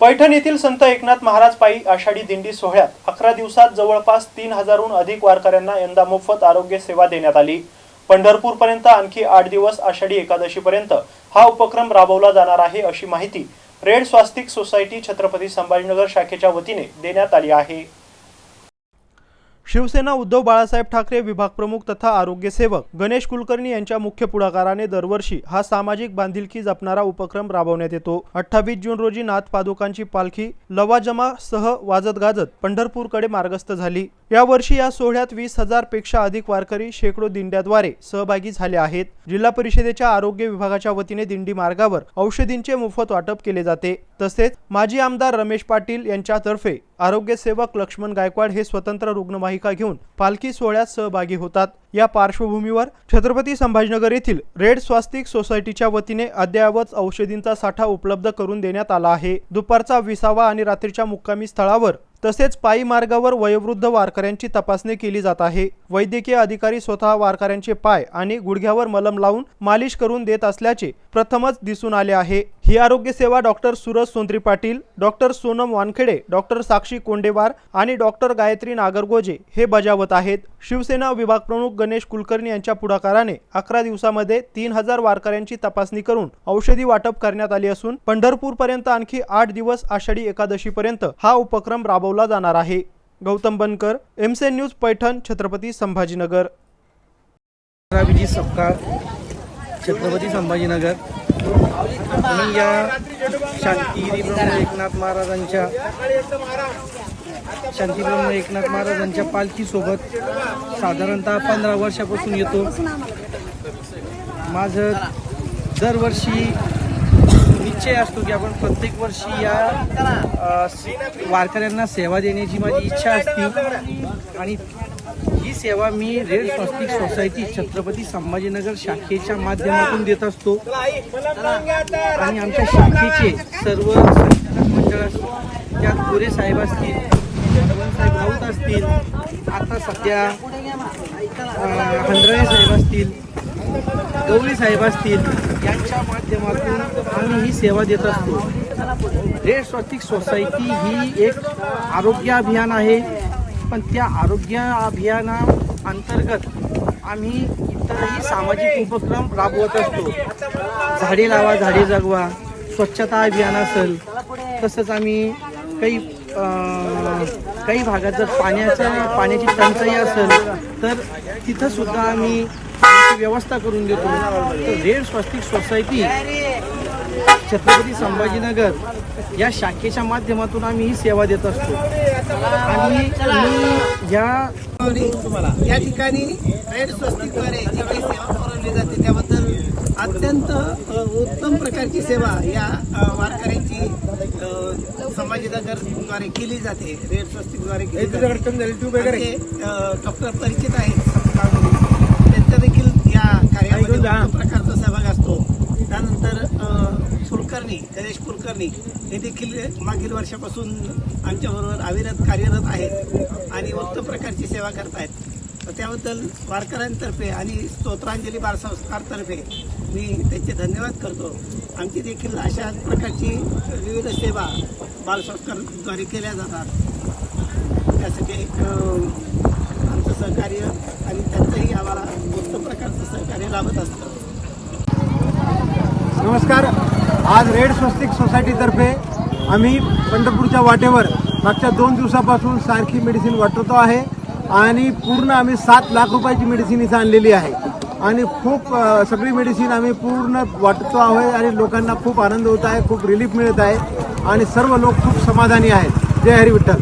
पैठण येथील संत एकनाथ महाराज पायी आषाढी दिंडी सोहळ्यात अकरा दिवसात जवळपास तीन हजारहून अधिक वारकऱ्यांना यंदा मोफत आरोग्य सेवा देण्यात आली. पंढरपूरपर्यंत आणखी आठ दिवस आषाढी एकादशीपर्यंत हा उपक्रम राबवला जाणार आहे अशी माहिती रेड स्वास्तिक सोसायटी छत्रपती संभाजीनगर शाखेच्या वतीने देण्यात आली आहे. शिवसेना उद्धव बाळासाहेब ठाकरे विभाग प्रमुख तथा आरोग्य सेवक गणेश कुलकर्णी यांच्या मुख्य पुढाकाराने दरवर्षी हा सामाजिक बांधिलकी जपणारा उपक्रम राबवण्यात येतो. अठ्ठावीस जून रोजी नाथ पादुकांची पालखी लवाजमा सह वाजत गाजत पंढरपूरकडे मार्गस्थ झाली. यावर्षी या सोहळ्यात वीस हजारपेक्षा अधिक वारकरी शेकडो दिंड्याद्वारे सहभागी झाले आहेत. जिल्हा परिषदेच्या आरोग्य विभागाच्या वतीने दिंडी मार्गावर औषधींचे मोफत वाटप केले जाते. तसेच माजी आमदार रमेश पाटील यांच्यातर्फे आरोग्यसेवक लक्ष्मण गायकवाड हे स्वतंत्र रुग्णवाहिका घेऊन पालखी सोहळ्यात सहभागी होतात. या पार्श्वभूमीवर छत्रपती संभाजीनगर येथील रेड स्वास्तिक सोसायटीच्या वतीने अद्ययावत औषधींचा साठा उपलब्ध करून देण्यात आला आहे. दुपारचा विसावा आणि रात्रीच्या मुक्कामी स्थळावर तसेच पायी मार्गावर वयोवृद्ध वारकऱ्यांची तपासणी केली जात आहे. वैद्यकीय अधिकारी स्वतः वारकऱ्यांचे पाय आणि गुडघ्यावर मलम लावून मालिश करून देत असल्याचे प्रथमच दिसून आले आहे. ही आरोग्य सेवा doctor Suraj Sondri Patil doctor Sonam Wankhede doctor Sakshi Kondewar आणि डॉक्टर गायत्री नागरगोजे हे बजावत आहेत. शिवसेना विभाग प्रमुख गणेश कुलकर्णी यांच्या पुढाकाराने अकरा दिवसामध्ये तीन हजार वारकऱ्यांची तपासणी करून औषधी वाटप करण्यात आली असून पंढरपूरपर्यंत आणखी आठ दिवस आषाढी एकादशीपर्यंत हा उपक्रम राबवला जाणार आहे. Gautam Bankar MCN news Paithan Chhatrapati Sambhajinagar. Abhijit Sapkal Chhatrapati Sambhajinagar. मी या शांतिब्रह्म एकनाथ महाराजांच्या शांतिब्रह्म एकनाथ महाराजांच्या पालखीसोबत साधारणतः पंधरा वर्षापासून येतो. माझं दरवर्षी निश्चय असतो की आपण प्रत्येक वर्षी या वारकऱ्यांना सेवा देण्याची माझी इच्छा असते. आणि ही सेवा मी रेड स्वस्तिक सोसायटी छत्रपती संभाजीनगर शाखेच्या माध्यमातून देत असतो. आणि आमच्या शाखेचे सर्व मंडळ त्यात गोरे साहेब असतील साहेब राऊत असतील आता सध्या अं, साहेब असतील गवळी साहेब असतील यांच्या माध्यमातून आम्ही ही सेवा देत असतो. रेड स्वस्तिक सोसायटी ही एक आरोग्य अभियान आहे. पण त्या आरोग्य अभियाना अंतर्गत आम्ही इतरही सामाजिक उपक्रम राबवत असतो. झाडे लावा झाडे जगवा स्वच्छता अभियान असेल तसंच आम्ही काही काही भागात जर पाण्याचं पाण्याची टंचाई असेल तर तिथंसुद्धा आम्ही व्यवस्था करून देतो. तर रेड स्वस्तिक सोसायटी छत्रपती संभाजीनगर या शाखेच्या माध्यमातून आम्ही ही सेवा देत असतो. आणि मी या या ठिकाणी रेड स्वस्तिकद्वारे जी काही सेवा पुरवली जाते त्याबद्दल अत्यंत उत्तम प्रकारची सेवा या वारकऱ्यांची संभाजीनगरद्वारे केली जाते. रेड स्वस्तिकद्वारे केली जाते. डॉक्टर परिचित आहेत सत्तामध्ये त्यांचा देखील या कार्यामध्ये उत्तम प्रकारचा सहभाग असतो त्यानंतर अ, कुलकर्णी गणेश कुलकर्णी हे देखील मागील वर्षापासून आमच्याबरोबर अविरत कार्यरत आहेत आणि उत्तम प्रकारची सेवा करत आहेत तर त्याबद्दल वारकऱ्यांतर्फे आणि स्तोत्रांजली बालसंस्कारतर्फे मी त्यांचे धन्यवाद करतो. आमची देखील अशा प्रकारची विविध सेवा बालसंस्कारद्वारे केल्या जातात. त्यासाठी एक आमचं सहकार्य आणि त्यांचंही आम्हाला उत्तम प्रकारचं सहकार्य लाभत असतं. नमस्कार. आज रेड स्वस्तिक सोसायटीतर्फे आम्ही पंढरपूरच्या वाटेवर मागच्या दोन दिवसापासून सारखी मेडिसिन वाटतो आहे आणि पूर्ण आम्ही सात लाख रुपयाची मेडिसिन इथं आणलेली आहे. आणि खूप सगळी मेडिसिन आम्ही पूर्ण वाटतो आहे आणि लोकांना खूप आनंद होत आहे खूप रिलीफ मिळत आहे आणि सर्व लोक खूप समाधानी आहेत. जय हरी विठ्ठल.